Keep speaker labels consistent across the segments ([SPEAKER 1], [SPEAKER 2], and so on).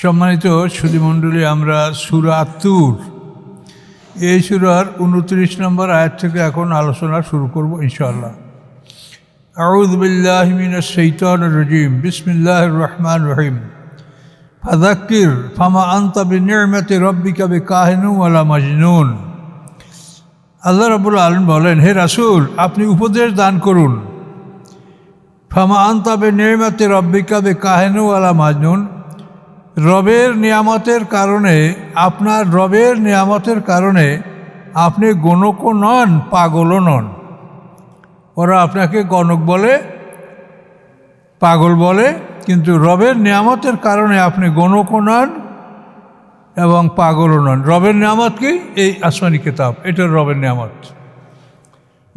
[SPEAKER 1] সম্মানিত সুধীমণ্ডলী, আমরা সুরা তুর এই সুরার উনত্রিশ নম্বর আয়াত থেকে এখন আলোচনা শুরু করব, ইনশাআল্লাহ। আউদ সৈতান রজিম। বিসমিল্লাহ রহমান রহিম। ফাদাক্কির ফামা আন্তা বিনিয়মতে রব্বিকা বে কাহিনু আলা মাজনুন। আল্লাহ রাবুল আলম বলেন, হে রাসুল, আপনি উপদেশ দান করুন। ফামা আন্তাবে নিয়মাতে রব্বিকা বে কাহেনু আলা মাজনুন। রবের নিয়ামতের কারণে, আপনার রবের নিয়ামতের কারণে আপনি গণকও নন, পাগলও নন। ওরা আপনাকে গণক বলে, পাগল বলে, কিন্তু রবের নিয়ামতের কারণে আপনি গণকও নন এবং পাগলও নন। রবের নিয়ামত কি? এই আসমানি কিতাব এটা রবের নিয়ামত।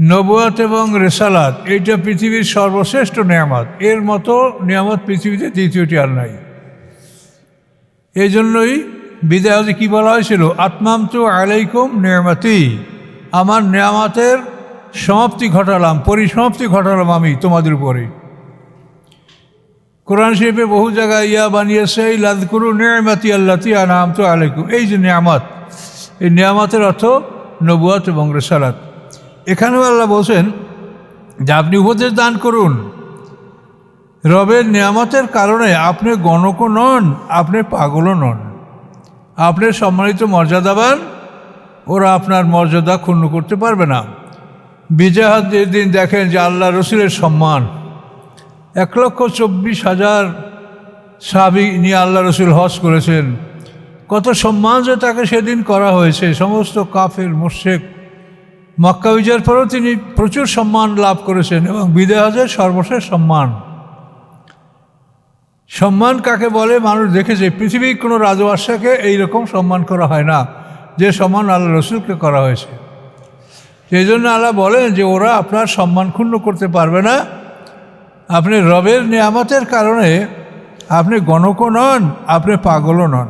[SPEAKER 1] নবুয়াত এবং রেসালাত, এইটা পৃথিবীর সর্বশ্রেষ্ঠ নিয়ামত। এর মতো নিয়ামত পৃথিবীতে দ্বিতীয়টি আর নাই। এই জন্যই বিদায় বিদায়তে কী বলা হয়েছিল? আত্মাম তো আলাইকুম নিয়ামতি। আমার নিয়ামতের সমাপ্তি ঘটালাম, পরিসমাপ্তি ঘটালাম আমি তোমাদের উপরে। কোরআন শরীফে বহু জায়গায় ইয়া বানিয়েছে এই লাদ করু নিয়ামতি আল্লাতি আনাম তো আলাইকুম। এই যে নিয়ামত, এই নিয়ামতের অর্থ নবুয়াত এবং রেসালাত। এখানেও আল্লাহ বলছেন যে, আপনি উপদেশ দান করুন। রবের নিয়ামতের কারণে আপনি গণকও নন, আপনি পাগলও নন। আপনি সম্মানিত মর্যাদাবান, ওরা আপনার মর্যাদা ক্ষুণ্ণ করতে পারবে না। বিজয় দিন দেখেন যে আল্লাহ রসুলের সম্মান। এক লক্ষ চব্বিশ হাজার সাবি নিয়ে আল্লাহ রসুল হজ করেছেন। কত সম্মান যে তাকে সেদিন করা হয়েছে। সমস্ত কাফের মোশেক মক্কা বিজয়ের পরেও তিনি প্রচুর সম্মান লাভ করেছেন এবং বিদয় হজের সর্বশেষ সম্মান। সম্মান কাকে বলে? মানুষ দেখেছে, পৃথিবীর কোনো রাজবাসাকে এইরকম সম্মান করা হয় না, যে সম্মান আল্লাহ রসুলকে করা হয়েছে। সেই জন্য আল্লাহ বলেন যে, ওরা আপনার সম্মান ক্ষুণ্ণ করতে পারবে না। আপনি রবের নিয়ামতের কারণে আপনি গণকও নন, আপনি পাগলও নন।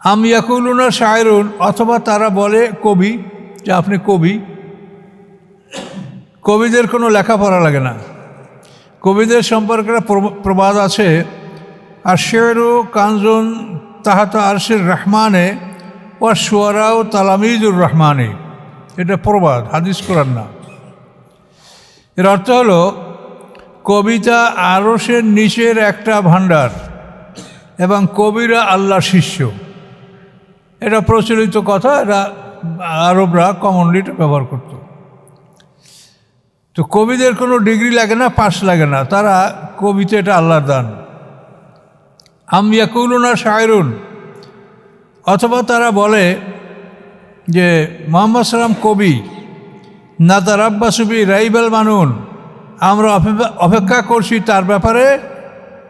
[SPEAKER 1] আমি ইয়াকুলুনা শায়রুন, অথবা তারা বলে কবি, যে আপনি কবি। কবিদের কোনো লেখাপড়া লাগে না। কবিদের সম্পর্কে প্রবাদ আছে। আর শেরু কাঞ্জন তাহাতা আরশের রহমানে ও সোয়ারাও তালামিজুর রহমানে। এটা প্রবাদ, হাদিস করার না। এর অর্থ হলো, কবিতা আরসের নিচের একটা ভাণ্ডার এবং কবিরা আল্লাহ শিষ্য। এটা প্রচলিত কথা, এটা আরবরা কমনলি ব্যবহার করত। তো কবিদের কোনো ডিগ্রি লাগে না পাস লাগে না। তারা কবিতা এটা আল্লাহর দান। আমিয়াকুলুনা শায়রুন অথবা তারা বলে যে, মোহাম্মদ সালাম কবি। না তার আব্বাসুবি রাইবেল মানুন। আমরা অপেক্ষা করছি তার ব্যাপারে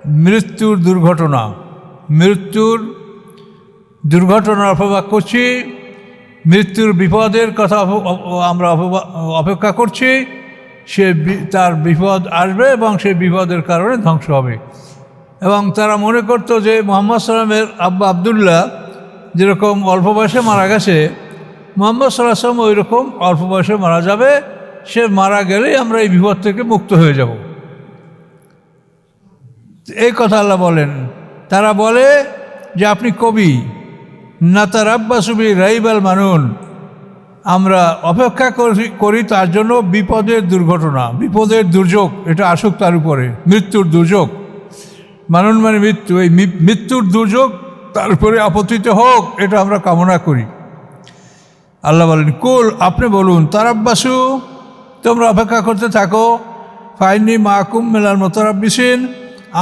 [SPEAKER 1] মৃত্যুর দুর্ঘটনা। মৃত্যুর দুর্ঘটনার অপেক্ষা করছি। মৃত্যুর বিপদের কথা আমরা অপেক্ষা করছি। সে তার বিপদ আসবে এবং সেই বিপদের কারণে ধ্বংস হবে। এবং তারা মনে করতো যে মোহাম্মদ সাল্লামের আব্বা আবদুল্লাহ যেরকম অল্প বয়সে মারা গেছে, মোহাম্মদ সাল্লাম ওই রকম অল্প বয়সে মারা যাবে, সে মারা গেলেই আমরা এই বিপদ থেকে মুক্ত হয়ে যাব। এই কথা আল্লাহ বলেন। তারা বলে যে, আপনি কবি। না তার আব্বাসুবি রাইবাল মানুন। আমরা অপেক্ষা করি তার জন্য বিপদের দুর্ঘটনা, বিপদের দুর্যোগ, এটা আসুক তার উপরে, মৃত্যুর দুর্যোগ মানুন মানে মৃত্যু, এই মৃত্যুর দুর্যোগ তার উপরে আপত্তিতে হোক, এটা আমরা কামনা করি। আল্লাহ বলেন, কুল, আপনি বলুন, তারাব্বাসু, তোমরা অপেক্ষা করতে থাকো ফাইনি মাহকুম মেলার মোতারাব্বিসিন,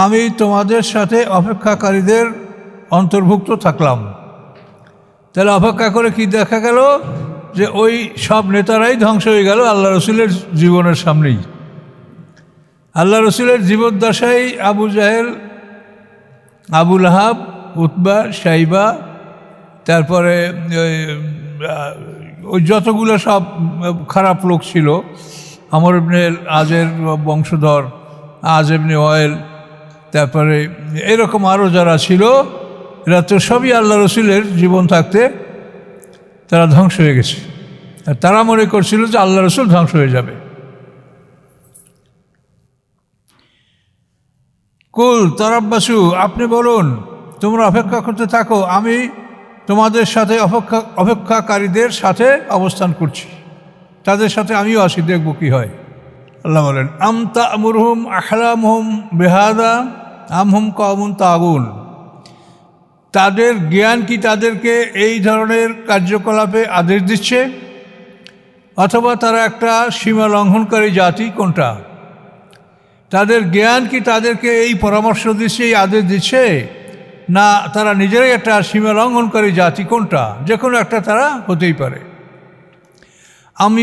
[SPEAKER 1] আমি তোমাদের সাথে অপেক্ষাকারীদের অন্তর্ভুক্ত থাকলাম। তাহলে অপেক্ষা করে কি দেখা গেল? যে ওই সব নেতারাই ধ্বংস হয়ে গেল আল্লাহ রসুলের জীবনের সামনেই। আল্লাহ রসুলের জীবদ্দশাই আবু জাহেল আবুল আহাব উতবা সাইবা তারপরে ওই যতগুলো সব খারাপ লোক ছিল, আমর এমনি আজের বংশধর, আজ এমনি অয়েল তারপরে এরকম আরও যারা ছিল, এরা তো সবই আল্লাহ রসুলের জীবন থাকতে তারা ধ্বংস হয়ে গেছে। আর তারা মনে করছিল যে আল্লাহ রসুল ধ্বংস হয়ে যাবে। কুল, তরাব্বাসু, আপনি বলুন, তোমরা অপেক্ষা করতে থাকো, আমি তোমাদের সাথে অপেক্ষা, অপেক্ষাকারীদের সাথে অবস্থান করছি। তাদের সাথে আমিও আসি, দেখব কী হয়। আল্লাহ বলেন, আম তামুরহুম আহলামহুম বেহাদা আমহুম কমুন তাগুন। তাদের জ্ঞান কি তাদেরকে এই ধরনের কার্যকলাপে আদেশ দিচ্ছে? অথবা তারা একটা সীমা লঙ্ঘনকারী জাতি কোনটা? তাদের জ্ঞান কি তাদেরকে এই পরামর্শ দিচ্ছে, এই আদেশ দিচ্ছে? না, তারা নিজেরাই একটা সীমা লঙ্ঘনকারী জাতি কোনটা? যে কোনো একটা তারা হতেই পারে। আমি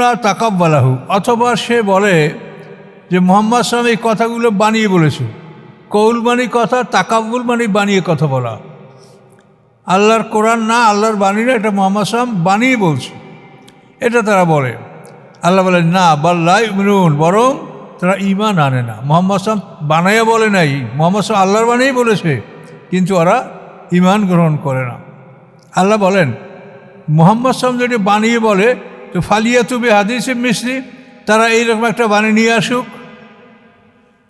[SPEAKER 1] না তাকাব্বালাহু, অথবা সে বলে যে, মোহাম্মদ সালাম এই কথাগুলো বানিয়ে বলেছে। কৌল মানি কথা তাকাবুল মানি বানিয়ে কথা বলা। আল্লাহর কোরআন না, আল্লাহর বাণী না, এটা মোহাম্মদ সালাম বানিয়ে বলছে। এটা তারা বলে। আল্লাহ বলে না বাল্লাই মিনুন বরং তারা ইমান আনে না। মোহাম্মদ সালাম বানাইয়া বলে নাই। মোহাম্মদ সালাম আল্লাহর বানিয়েই বলেছে, কিন্তু ওরা ইমান গ্রহণ করে না। আল্লাহ বলেন, মোহাম্মদ সালাম যদি বানিয়ে বলে, তো ফালিয়া তুবে হাদিসে মিস্ত্রি তারা এইরকম একটা বানিয়ে নিয়ে আসুক।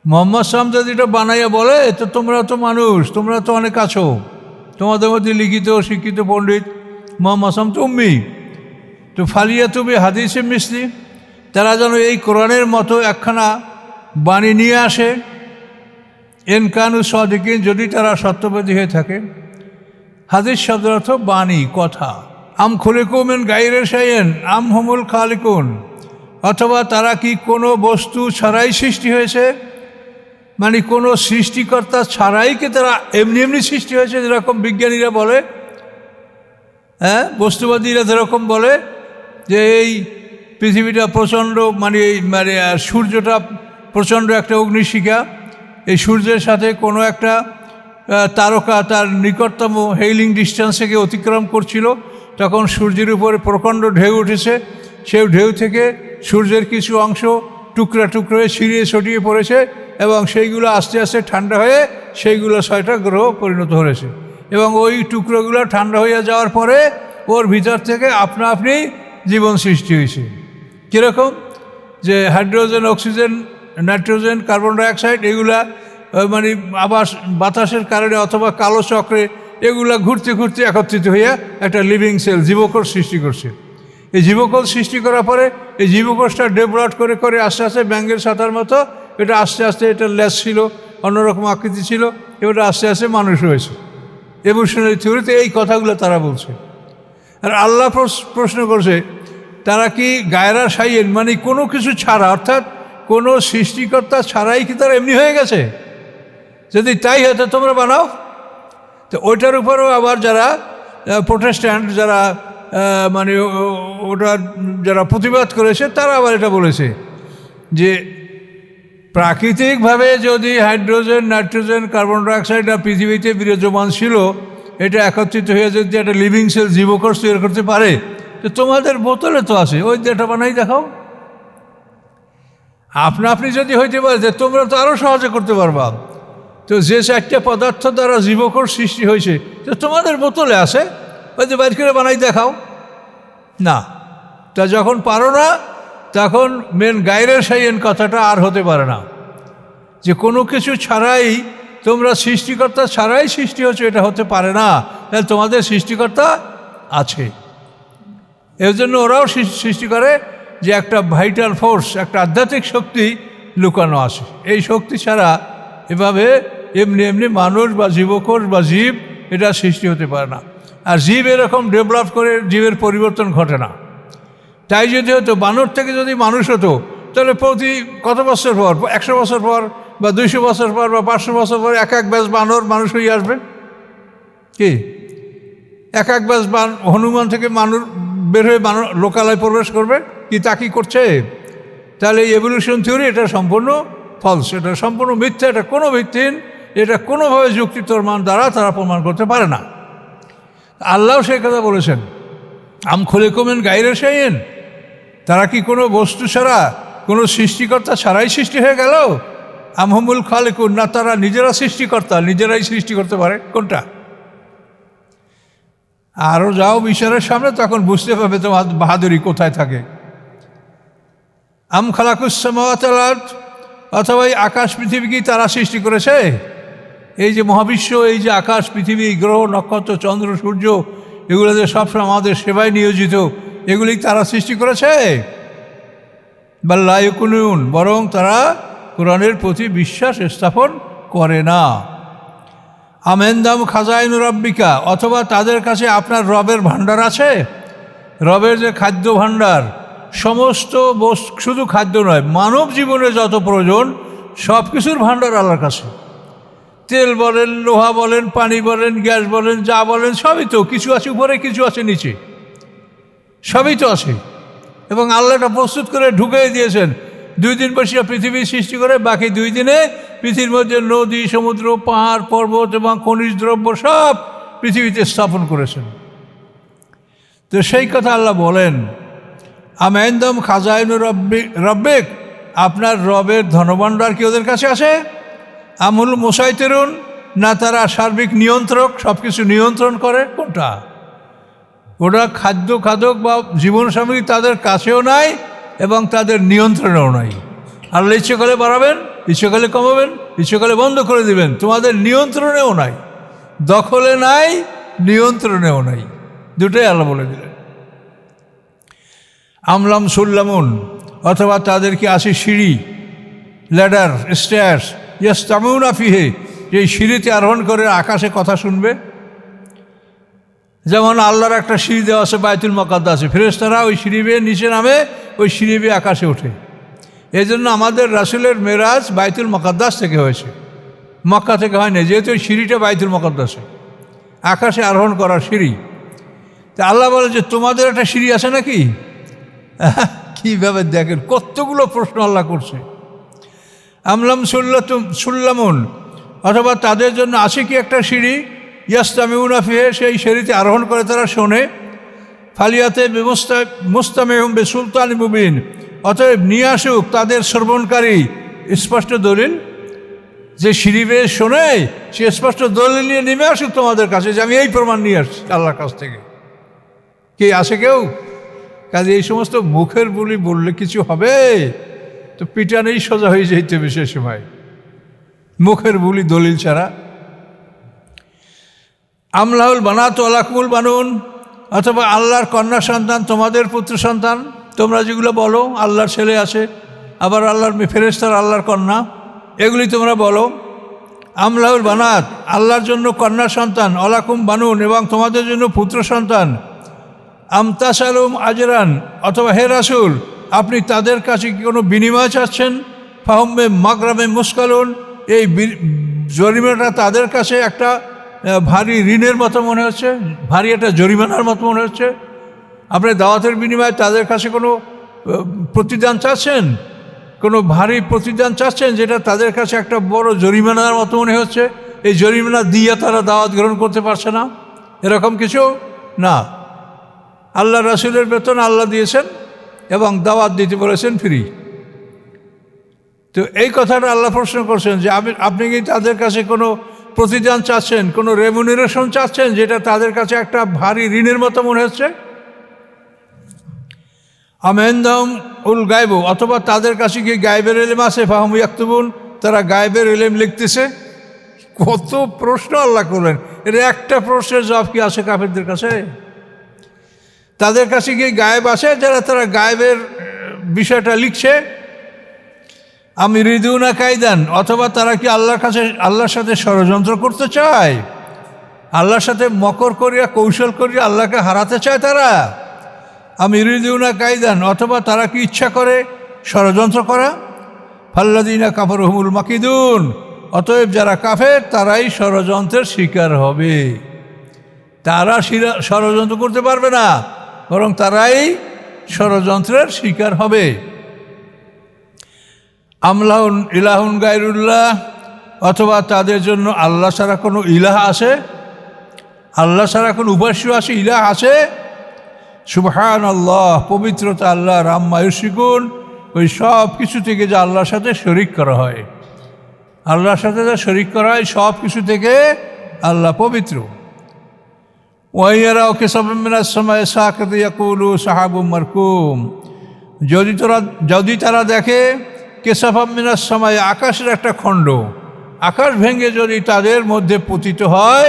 [SPEAKER 1] মোহাম্মদ সাম যদি এটা বানাইয়া বলে তো তোমরা তো মানুষ, তোমরা তো অনেক আছো। তোমাদের মধ্যে লিখিত, শিক্ষিত পণ্ডিত মোহাম্মদ সালাম তো তো ফালিয়া তুমি হাদিসে মিস্ত্রি তারা যেন এই কোরআনের মতো একখানা বাণী নিয়ে আসে। এনকানু সদিকিন, যদি তারা সত্যবাদী হয়ে থাকে। হাদিস শব্দের অর্থ বাণী, কথা। আম খুলে কমেন গাইরে সাইয়েন আম হমুল খালিকুন। অথবা তারা কি কোনো বস্তু ছাড়াই সৃষ্টি হয়েছে? মানে কোনো সৃষ্টিকর্তা ছাড়াই কি তারা এমনি এমনি সৃষ্টি হয়েছে, যেরকম বিজ্ঞানীরা বলে হ্যাঁ বস্তুবাদীরা যেরকম বলে, যে এই পৃথিবীটা প্রচণ্ড মানে এই মানে সূর্যটা প্রচণ্ড একটা অগ্নিশিখা। এই সূর্যের সাথে কোনো একটা তারকা তার নিকটতম হেইলিং ডিস্টেন্স থেকে অতিক্রম করছিল। তখন সূর্যের উপরে প্রকাণ্ড ঢেউ উঠেছে। সেই ঢেউ থেকে সূর্যের কিছু অংশ টুকরা টুকরো ছিঁড়িয়ে ছড়িয়ে পড়েছে এবং সেইগুলো আস্তে আস্তে ঠান্ডা হয়ে সেইগুলো ছয়টা গ্রহ পরিণত হয়েছে। এবং ওই টুকরোগুলো ঠান্ডা হয়ে যাওয়ার পরে ওর ভিতর থেকে আপনা আপনি জীবন সৃষ্টি হয়েছে। কীরকম? যে hydrogen, oxygen, nitrogen, carbon dioxide, এগুলা মানে আবাস, বাতাসের কারণে অথবা কালো চক্রে এগুলা ঘুরতে ঘুরতে একত্রিত হইয়া একটা লিভিং সেল, জীবকোষ সৃষ্টি করছে। এই জীবকোষ সৃষ্টি করার পরে এই জীবকোষটা ডেভেলপ করে করে আস্তে আস্তে ব্যাঙ্গের সাঁতার মতো এটা আস্তে আস্তে এটা লেস ছিল, অন্যরকম আকৃতি ছিল, এবারে আস্তে আস্তে মানুষ হয়েছে। এভলিউশনারি থিওরিতে এই কথাগুলো তারা বলছে। আর আল্লাহ প্রশ্ন করছে, তারা কি গায়রা, সাইয়েন মানে কোনো কিছু ছাড়া, অর্থাৎ কোনো সৃষ্টিকর্তা ছাড়াই কি তারা এমনি হয়ে গেছে? যদি তাই হতো তোমরা বানাও। তো ওইটার উপরেও আবার যারা প্রোটেস্ট্যান্ট যারা মানে ওটা যারা প্রতিবাদ করেছে, তারা আবার এটা বলেছে যে প্রাকৃতিকভাবে যদি হাইড্রোজেন, নাইট্রোজেন, কার্বন ডাইঅক্সাইড পৃথিবীতে বিরাজমান ছিল, এটা একত্রিত হয়ে যদি একটা লিভিং সেল জীবকোষ তৈরি করতে পারে, তো তোমাদের বোতলে তো আছে, ওই যেটা বানাই দেখাও। আপনা আপনি যদি হইতে পারে, যে তোমরা তো আরও সহজে করতে পারবা। তো যে চারটে পদার্থ দ্বারা জীবকর সৃষ্টি হয়েছে, তো তোমাদের বোতলে আছে। যে বাইর করে বানাই, দেখাও। না, তা যখন পারো না, তখন মেন গাইরের সাইয়েন কথাটা আর হতে পারে না। যে কোনো কিছু ছাড়াই তোমরা সৃষ্টিকর্তা ছাড়াই সৃষ্টি হচ্ছে এটা হতে পারে না। তাহলে তোমাদের সৃষ্টিকর্তা আছে। এর জন্য ওরাও সৃষ্টি করে যে একটা ভাইটাল ফোর্স একটা আধ্যাত্মিক শক্তি লুকানো আছে। এই শক্তি ছাড়া এভাবে এমনি এমনি মানুষ বা জীবকোষ বা জীব, এটা সৃষ্টি হতে পারে না। আর জীব এরকম ডেভেলপ করে জীবের পরিবর্তন ঘটে না। তাই যদি হতো, বানর থেকে যদি মানুষ হতো, তাহলে প্রতি কত বছর পর? একশো বছর পর বা দুইশো বছর পর বা পাঁচশো বছর পর এক এক ব্যাস বানর মানুষ হয়ে আসবে? কি? এক এক ব্যাস বান, হনুমান থেকে মানুষ বের হয়ে মানুষ লোকালয় প্রবেশ করবে? কি তা কি করছে? তাহলে এভলিউশন থিওরি এটা সম্পূর্ণ ফলস এটা সম্পূর্ণ মিথ্যা, এটা কোনো ভিত্তিহীন, এটা কোনোভাবে যুক্তিতর মান দ্বারা তারা প্রমাণ করতে পারে না। আল্লাহও সে কথা বলেছেন। আম খুলে কমেন গাইরে সেইন তারা কি কোনো বস্তু ছাড়া, কোনো সৃষ্টিকর্তা ছাড়াই সৃষ্টি হয়ে গেল? আমহমুল খালেকুন, না তারা নিজেরা সৃষ্টিকর্তা, নিজেরাই সৃষ্টি করতে পারে? কোনটা? আরও যাও বিচারের সামনে, তখন বুঝতে পারবে তোমার বাহাদুরি কোথায় থাকে। আম খালাকুসামাত অথবা এই আকাশ পৃথিবী কি তারা সৃষ্টি করেছে? এই যে মহাবিশ্ব, এই যে আকাশ, পৃথিবী, গ্রহ, নক্ষত্র, চন্দ্র, সূর্য এগুলো যে সবসময় আমাদের সেবায় নিয়োজিত। এগুলি তারা সৃষ্টি করেছে? বা লায়কুনুন বরং তারা কোরআনের প্রতি বিশ্বাস স্থাপন করে না। আমেন্দাম খাজাইন রব্বিকা, অথবা তাদের কাছে আপনার রবের ভাণ্ডার আছে? রবের যে খাদ্য ভাণ্ডার, সমস্ত শুধু খাদ্য নয়, মানব জীবনে যত প্রয়োজন সব কিছুর ভাণ্ডার আল্লাহর কাছে। তেল বলেন, লোহা বলেন, পানি বলেন, গ্যাস বলেন, যা বলেন, সবই তো, কিছু আছে উপরে, কিছু আছে নিচে। সবই তো আছে। এবং আল্লাহটা প্রস্তুত করে ঢুকিয়ে দিয়েছেন। দুই দিন বসিয়া পৃথিবী সৃষ্টি করে, বাকি দুই দিনে পৃথিবীর মধ্যে নদী, সমুদ্র, পাহাড়, পর্বত এবং খনিজ দ্রব্য সব পৃথিবীতে স্থাপন করেছেন। তো সেই কথা আল্লাহ বলেন আমেন্দম খাজাইন রব্বি, রব্বেক? আপনার রবের ধনভাণ্ডার কি ওদের কাছে আছে? আমুল মোসাইতেরুন, না তারা সার্বিক নিয়ন্ত্রক সব কিছু নিয়ন্ত্রণ করে, কোনটা? ওটা খাদ্য খাদক বা জীবন সামগ্রী তাদের কাছেও নাই এবং তাদের নিয়ন্ত্রণেও নাই। আল্লাহ ইচ্ছে করে বাড়াবেন, ইচ্ছে করলে কমাবেন, ইচ্ছে করলে বন্ধ করে দিবেন, তোমাদের নিয়ন্ত্রণেও নাই। দখলে নাই, নিয়ন্ত্রণেও নাই। দুটোই আল্লাহ বলে দিলেন। আমলাম সুল্লামুন অথবা তাদের কি আছে সিঁড়ি, ল্যাডার, স্ট্যার্স ইয়াস তামুন আফিহে যে সিঁড়িতে আরোহণ করে আকাশে কথা শুনবে। যেমন আল্লাহর একটা সিঁড়ি দেওয়া আছে বায়তুল মকাদ্দা আছে ফেরেস্তারা ওই সিঁড়ি বেয়ে নিচে নামে, ওই সিঁড়ি বেয়ে আকাশে ওঠে। এই জন্য আমাদের রাসুলের মেরাজ বাইতুল মকাদ্দাস থেকে হয়েছে। মক্কা থেকে হয় না যেহেতু ওই সিঁড়িটা বাইতুল মকাদ্দাসে। আকাশে আরোহণ করার সিঁড়ি। তা আল্লাহ বলে যে, তোমাদের একটা সিঁড়ি আছে নাকি? কীভাবে দেখেন, কতগুলো প্রশ্ন আল্লাহ করছে। আমলাম সুল্লাতুম সুল্লামুন। অথবা তাদের জন্য আছে কি একটা সিঁড়ি, ইয়াস্তামিউনা ফিহে, সেই সিঁড়িতে আরোহণ করে তারা শোনে। ফালিয়াতে ব্যবস্থা মুস্তামেহম বে সুলতান মুবিন। অতএব নিয়ে আসুক তাদের শ্রবণকারী। স্পষ্ট দলিল? যে সিঁড়ি বেয়ে শোনে, সে স্পষ্ট দলিল নিয়ে নেমে আসুক তোমাদের কাছে, যে আমি এই প্রমাণ নিয়ে আসছি আল্লাহর কাছ থেকে। কে, আসে কেউ? কাজে এই সমস্ত মুখের বলি বললে কিছু হবে? তো পিটানেই সোজা হয়ে যেতে হবে সে সময়। মুখের বুলি দলিল ছাড়া। আমলাহুল বানাত আলাকুল বানুন, অথবা আল্লাহর কন্যা সন্তান, তোমাদের পুত্র সন্তান, তোমরা যেগুলো বলো, আল্লাহর ছেলে আছে, আবার আল্লাহর ফেরেস্তার আল্লাহর কন্যা, এগুলি তোমরা বলো। আমলাহুল বানাত, আল্লাহর জন্য কন্যা সন্তান অলাকুম বানুন, এবং তোমাদের জন্য পুত্র সন্তান। আমতাসালুম আজরান, অথবা হে রাসুল আপনি তাদের কাছে কি কোনো বিনিময় চাচ্ছেন? ফাহমে মাগরামে মুস্কালুন, এই জরিমানাটা তাদের কাছে একটা ভারী ঋণের মতো মনে হচ্ছে, ভারী একটা জরিমানার মতো মনে হচ্ছে। আপনি দাওয়াতের বিনিময়ে তাদের কাছে কোনো প্রতিদান চাচ্ছেন? কোনো ভারী প্রতিদান চাচ্ছেন যেটা তাদের কাছে একটা বড় জরিমানার মতো মনে হচ্ছে? এই জরিমানা দিয়ে তারা দাওয়াত গ্রহণ করতে পারছে না? এরকম কিছু? না। আল্লাহ রাসুলের বেতন আল্লাহ দিয়েছেন। এবং দাওয়াত দিতে বলেছেন ফ্রি। তো এই কথাটা আল্লাহ প্রশ্ন করছেন যে আমি, আপনি কি তাদের কাছে কোনো প্রতিদান চাচ্ছেন, কোনো রেমুনারেশন চাচ্ছেন যেটা তাদের কাছে একটা ভারী ঋণের মতো মনে হচ্ছে? আমেন্দম উল গাইব অথবা তাদের কাছে গিয়ে গায়েবের এলেম আছে, ফাহমু ইয়াক্তুবুন, তারা গায়েবের এলেম লিখতেছে। কত প্রশ্ন আল্লাহ করলেন। এর একটা প্রশ্নের জবাব কি আছে কাফেরদের কাছে? তাদের কাছে গিয়ে গায়েব আছে যারা তারা গায়েবের বিষয়টা লিখছে, আমি রিদুনা কায়দান, অথবা তারা কি আল্লাহর কাছে, আল্লাহর সাথে ষড়যন্ত্র করতে চায়? আল্লাহর সাথে মকর করিয়া, কৌশল করিয়া আল্লাহকে হারাতে চায় তারা? আমি রিদুনা কায়দান, অথবা তারা কি ইচ্ছা করে ষড়যন্ত্র করা? ফাল্লাদিনা কাপড় রহমুল মাকিদুন, অতএব যারা কাফের, তারাই ষড়যন্ত্রের শিকার হবে। তারা ষড়যন্ত্র করতে পারবে না। বরং তারাই ষড়যন্ত্রের শিকার হবে। আমলাহুন ইলাহুন গাইরুল্লাহ অথবা তাদের জন্য আল্লাহ ছাড়া কোনো ইলাহ আছে? আল্লাহ ছাড়া কোনো উপাস্য আছে, ইলাহ আছে? সুবহান আল্লাহ পবিত্রতা আল্লাহ রাম মায়ুসিকুন ওই সব কিছু থেকে যা আল্লাহর সাথে শরিক করা হয়। আল্লাহর সাথে যা শরিক করা হয়, সব কিছু থেকে আল্লাহ পবিত্র। ওয়াইয়ারা ওকে সবের সময় সাকত ইয়াকুলু সাহাবু মারকুম। যদি তোরা, যদি তারা দেখে কেশাফামিনার সময় আকাশের একটা খণ্ড, আকাশ ভেঙে যদি তাদের মধ্যে পতিত হয়,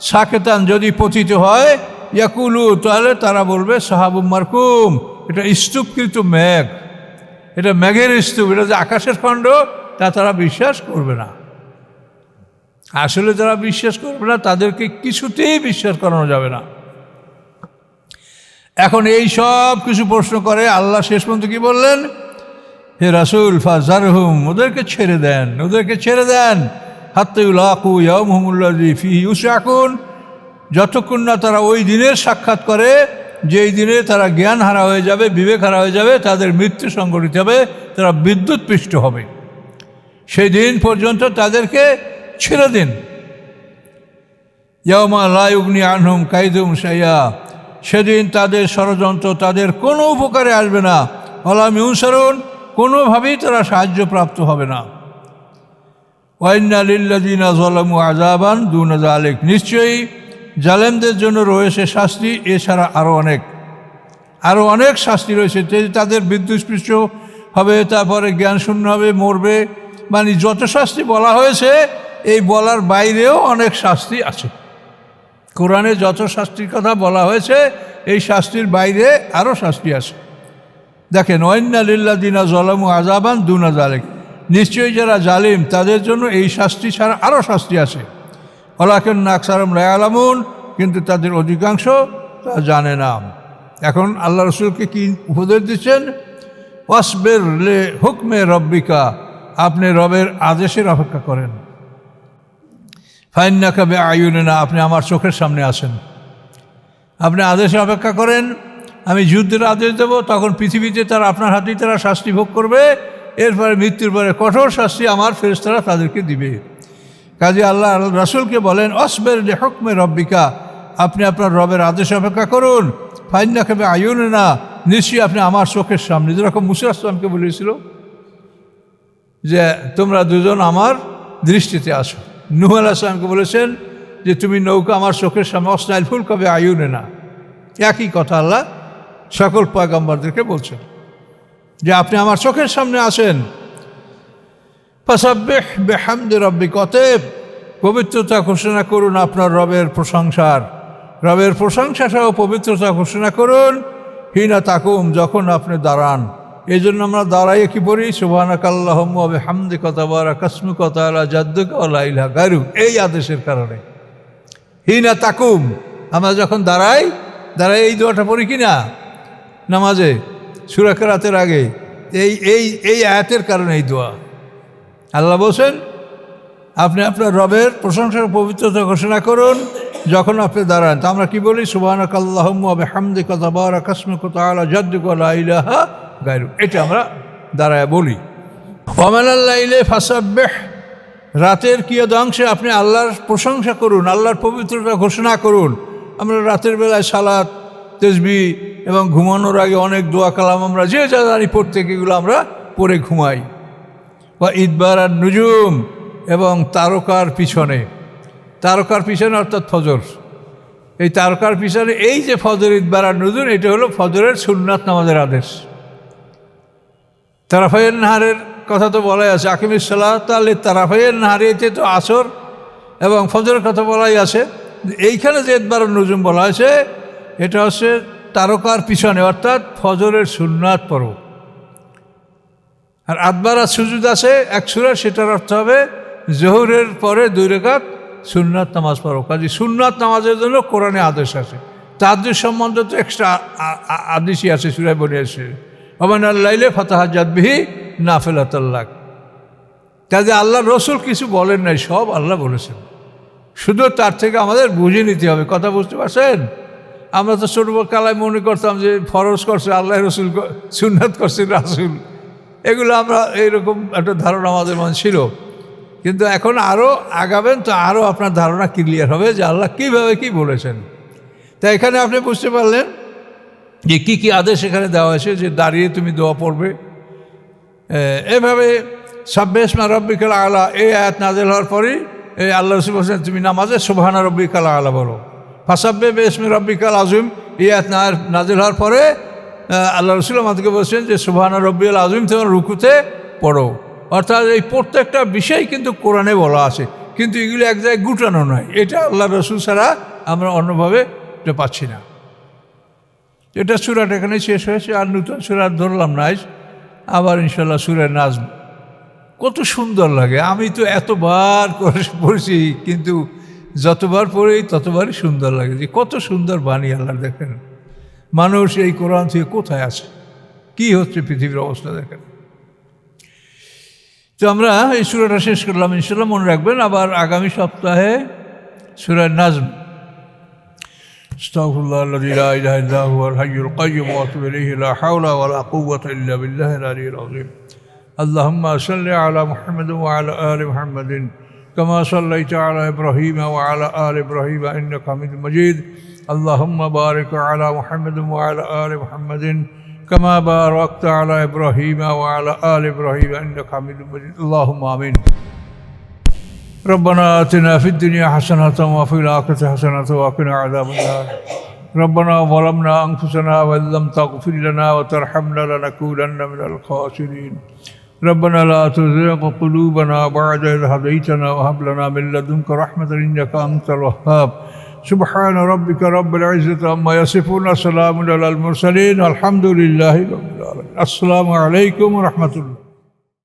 [SPEAKER 1] সাকেতান যদি পতিত হয়, ইয়াকুলু, তাহলে তারা বলবে সাহাবু মারকুম। এটা স্তূপকৃত মেঘ। এটা মেঘের স্তূপ, এটা যে আকাশের খণ্ড, তা তারা বিশ্বাস করবে না। আসলে যারা বিশ্বাস করবে না, তাদেরকে কিছুতেই বিশ্বাস করানো যাবে না। এখন এই সব কিছু প্রশ্ন করে আল্লাহ শেষ পর্যন্ত কি বললেন? হে রাসুল ফাজারহুম ওদেরকে ছেড়ে দেন, ওদেরকে ছেড়ে দেন। হাত্তুল আকু ইয়ামহমুল্লাজি ফি যতক্ষণ না তারা ওই দিনের সাক্ষাৎ করে, যেই দিনে তারা জ্ঞান হারা হয়ে যাবে, বিবেক হারা হয়ে যাবে, তাদের মৃত্যু সংগঠিত হবে, তারা বিদ্যুৎ পৃষ্ঠ হবে। সেই দিন পর্যন্ত তাদেরকে ছেড়ে দিন। ইয়ামা লাইগনি আনহুম কাইদুম সাইয়া সেদিন তাদের ষড়যন্ত্র তাদের কোনো উপকারে আসবে না। অলাম ইউসরণ কোনোভাবেই তারা সাহায্যপ্রাপ্ত হবে না। ওয়াইন্না লিল্লাদিনা জলামু আজাবান দুনাজা আলেক নিশ্চয়ই জালেমদের জন্য রয়েছে শাস্তি, এছাড়া আরও অনেক। আরও অনেক শাস্তি রয়েছে। তাদের বিদ্যুৎস্পৃষ্ট হবে, তারপরে জ্ঞান শূন্য হবে, মরবে। মানে যত শাস্তি বলা হয়েছে এই বলার বাইরেও অনেক শাস্তি আছে। কোরআনে যত শাস্তির কথা বলা হয়েছে, এই শাস্তির বাইরে আরও শাস্তি আছে। দেখেন ওয়াইন্না লিল্লাদিনা জলামু আজাবান দুনা জালেক নিশ্চয়ই যারা জালিম, তাদের জন্য এই শাস্তি ছাড়া আরও শাস্তি আছে। ওলাকেন নাকসারম রায়ালামুন কিন্তু তাদের অধিকাংশ তা জানে না। এখন আল্লাহ রসুলকে কি উপদেশ দিচ্ছেন? ওয়াসবের লে হুকমে রব্বিকা, আপনি রবের আদেশের অপেক্ষা করেন। ফাইন না কাবে আয়ুনে না আপনি আমার চোখের সামনে আসেন আপনি আদেশে অপেক্ষা করেন, আমি যুদ্ধের আদেশ দেব, তখন পৃথিবীতে তারা আপনার হাতেই তারা শাস্তি ভোগ করবে, এরপরে মৃত্যুর পরে কঠোর শাস্তি আমার ফেরেস্তারা তাদেরকে দিবে। কাজে আল্লাহ রাসুলকে বলেন, অসবের লেখকমে রব্বিকা, আপনি আপনার রবের আদেশ অপেক্ষা করুন ফাইন না খাবে আয়ুনে না নিশ্চয়ই আপনি আমার চোখের সামনে। যেরকম মুসির আসলামকে বলেছিল যে, তোমরা দুজন আমার দৃষ্টিতে আসো। নুহ আসলামকে বলেছেন যে, তুমি নৌকা আমার চোখের সামনে অস্নাইল ফুল কবে আয়ুনে না? একই কথা আল্লাহ সকল পয়গম্বরদেরকে বলছেন যে, আপনি আমার চোখের সামনে আসেন রব্বি কতেব পবিত্রতা ঘোষণা করুন আপনার রবের প্রশংসার। রবের প্রশংসা সহ পবিত্রতা ঘোষণা করুন। হিনা তাকুম, যখন আপনি দাঁড়ান। এই জন্য আমরা দাঁড়াইয়ে কি পড়ি? সুবাহানা কাল্লাহম হামদি কথা বারা কাসমু কথা আলা জাদ্দুকা গারু এই আদেশের কারণে। হিনা তাকুম। আমরা যখন দাঁড়াই দাঁড়াই এই দোয়াটা পড়ি কি না নামাজে, সুরাকেরাতের আগে। এই এই এই আয়াতের কারণে এই দোয়া। আল্লাহ বলছেন, আপনি আপনার রবের প্রশংসার পবিত্রতা ঘোষণা করুন যখন আপনি দাঁড়ান। তা আমরা কি বলি? সুবাহ আল্লাহমে হামদি কথা বারা কাসমে কথা আলা জাদ্দুকা ইলাহা গায়রু এটা আমরা দাঁড়ায় বলি। ওমান আল্লাহ ইলে ফাসাব্বেহ, রাতের কিয়দাংশে আপনি আল্লাহর প্রশংসা করুন, আল্লাহর পবিত্রতা ঘোষণা করুন। আমরা রাতের বেলায় সালাদ তেজবি এবং ঘুমানোর আগে অনেক দোয়া কালাম আমরা, যে যা জানি পড়তে এগুলো আমরা পড়ে ঘুমাই। বা ঈদবার আর নুজুম এবং তারকার পিছনে। তারকার পিছনে অর্থাৎ ফজর। এই তারকার পিছনে এই যে ফজর ঈদবার আর নুজুম, এটা হলো ফজরের সুন্নাত নামাজের আদেশ। তারাফাইয়ের নাহারের কথা তো বলাই আছে আকিমুসাল্লাহ তাহলে তারাফাইয়ের নাহারিতে তো আসর এবং ফজরের কথা বলাই আছে, এইখানে যে এদবার নজুম বলা হয়েছে, এটা হচ্ছে তারকার পিছনে, অর্থাৎ ফজরের সুন্নাত পর্ব আর আদবার আর সুজুদ আছে, এক সুরা, সেটার অর্থ হবে জহুরের পরে দুই রেখাত সুন্নাত নামাজ পড়ো। কাজে সুন্নাত নামাজের জন্য কোরআনে আদেশ আছে। তাদের সম্বন্ধে তো এক্সট্রা আদেশই আছে, সুরায় বনে আছে। অমান আল্লাইলে ফতাহাজাদবিহি নাফেলাতাল্লাহ কাজে আল্লাহ রসুল কিছু বলেন নাই, সব আল্লাহ বলেছেন। শুধু তার থেকে আমাদের বুঝে নিতে হবে, কথা বুঝতে পারছেন? আমরা তো ছোট কালায় মনে করতাম যে ফরজ করছে, আল্লাহ রসুল সুন্নাত করছে রাসুল। এগুলো আমরা এইরকম একটা ধারণা আমাদের মনে ছিল। কিন্তু এখন আরও আগাবেন তো আরও আপনার ধারণা ক্লিয়ার হবে যে আল্লাহ কীভাবে কি বলেছেন। তা এখানে আপনি বুঝতে পারলেন যে কী কী আদেশ এখানে দেওয়া হয়েছে যে দাঁড়িয়ে তুমি দোয়া পড়বে। এভাবে সাব্বেসমা রব্বিকাল আলা, এই আয়াত নাজেল হওয়ার পরেই এই আল্লাহ রসুল বলছেন, তুমি নামাজে সুবাহানা রব্বিকাল আলা বলো। ফাসাব্বে বেসমে রব্বিকাল আজম এই আয়াত নাজেল হওয়ার পরে আল্লাহ রসুল আমাদেরকে বলছেন যে, সুবাহানা রব্বিকাল আজম তোমার রুকুতে পড়ো। অর্থাৎ এই প্রত্যেকটা বিষয় কিন্তু কোরআনে বলা আছে, কিন্তু এগুলো এক জায়গায় গুটানো নয়। এটা আল্লাহ রসুল ছাড়া আমরা অন্যভাবে পাচ্ছি না। এটা সুরাট এখানে শেষ হয়েছে, আর নতুন সুরাট ধরলাম না। আবার ইনশাল্লাহ সুরের নাচব কত সুন্দর লাগে। আমি তো এতবার করে পড়েছি, কিন্তু যতবার পড়ি ততবারই সুন্দর লাগে যে কত সুন্দর বাণী আল্লাহ দেখেন। মানুষ এই কোরআন থেকে কোথায় আছে? কি হচ্ছে পৃথিবীর অবস্থা দেখেন। তো আমরা এই সুরাটা শেষ করলাম, ইনশাল্লাহ মনে রাখবেন। আবার আগামী সপ্তাহে সুরার নাজম। استغفر الله الذي لا إله إلا هو الحي القيوم وأتوب إليه. لا حول ولا قوة إلا بالله العلي العظيم. اللهم صل على محمد وعلى آل محمد كما صليت على إبراهيم وعلى آل إبراهيم إنك حميد مجيد. اللهم بارك على محمد وعلى آل محمد كما باركت على إبراهيم وعلى آل إبراهيم إنك حميد مجيد. اللهم آمين. ربنا آتنا في الدنيا حسنة وفي الآخرة حسنة وقنا عذاب النار. ربنا ظلمنا أنفسنا وإن لم تغفر لنا وترحمنا لنكونن من الخاسرين. ربنا لا تزغ قلوبنا بعد إذ هديتنا وهب لنا من لدنك رحمة إنك أنت الوهاب. سبحان ربك رب العزة عما يصفون سلام على المرسلين الحمد لله رب العالمين. السلام عليكم ورحمة الله.